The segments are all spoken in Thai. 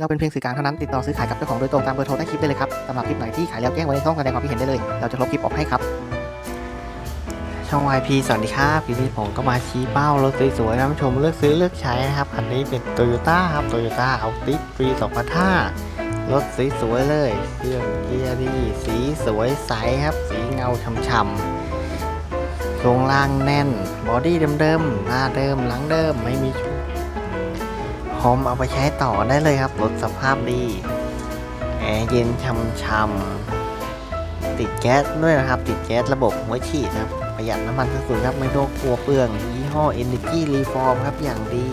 เราเป็นเพียงสื่อกลางเท่านั้นติดต่อซื้อขายกับเจ้าของโดยตรงตามเบอร์โทรใต้คลิปได้เลยครับสำหรับคลิปไหนที่ขายแล้วแจ้งไว้ในช่องแสดงความคิดเห็นได้เลย เราจะลบคลิปออกให้ครับ ช่อง YP สวัสดีครับทีนี้ผมก็มาชี้เป้ารถสวยๆท่านผู้ชมเลือกซื้อเลือกใช้นะครับคันนี้เป็น Toyota ครับ Toyota Altis ปี2005รถสวยๆเลยเครื่องเกียร์ดีสีสวยใสครับ สีเงาช่ำๆโครงล่างแน่น บอดี้เดิมๆ หน้าเดิม หลังเดิม ไม่มี พร้อมเอาไปใช้ต่อได้เลยครับรถสภาพดี แอร์เย็นช่ำๆติดแก๊สด้วยนะครับ ติดแก๊สระบบหัวฉีดครับประหยัดน้ำมันสุดๆครับไม่ต้องกลัวเปลืองยี่ห้อ Energy Reform ครับอย่างดี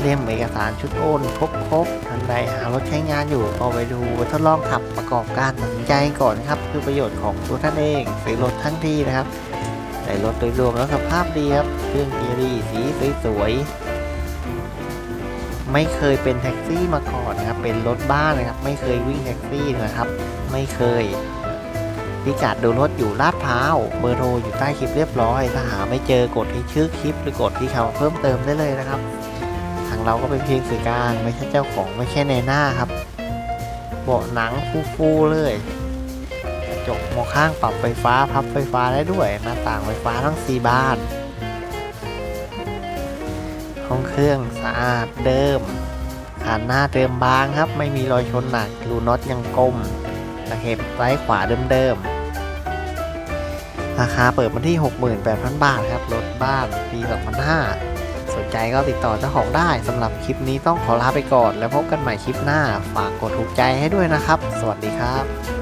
เล่มเอกสารชุดโอนครบครบๆทันใดหารถใช้งานอยู่ก็ไปดูทดลองขับประกอบการตัดสินใจก่อนครับเพื่อประโยชน์ของตัวท่านเองซื้อรถทั้งทีนะครับได้รถโดยรวมแล้วสภาพดีครับเครื่องเกียร์ดีสีสวยๆ ไม่เคยเป็นแท็กซี่มาก่อนนะครับ เป็นรถบ้านนะครับ ไม่เคยวิ่งแท็กซี่นะครับ ไม่เคยพิกัดดูรถอยู่ลาดพร้าวเบอร์โทรอยู่ใต้คลิปเรียบร้อย ถ้าหาไม่เจอกดที่ชื่อคลิปหรือกดที่คำเพิ่มเติมได้เลยนะครับ ทางเราก็เป็นเพียงสื่อกลางไม่ใช่เจ้าของไม่ใช่ในหน้าครับเบาะหนังฟูๆเลยกระจกมองข้างปรับไฟฟ้าพับไฟฟ้าได้ด้วยหน้าต่างไฟฟ้าทั้งสี่บาน ห้องเครื่องสะอาดเดิมขานหน้าเดิมบางครับ ไม่มีรอยชนหนักรูน็อตยังกลมตะเข็บซ้ายขวาเดิมๆราคาเปิดมาที่ 68,000 บาทครับรถบ้านปี2005 สนใจก็ติดต่อเจ้าของได้สำหรับคลิปนี้ต้องขอลาไปก่อน แล้วพบกันใหม่คลิปหน้า ฝากกดถูกใจให้ด้วยนะครับ สวัสดีครับ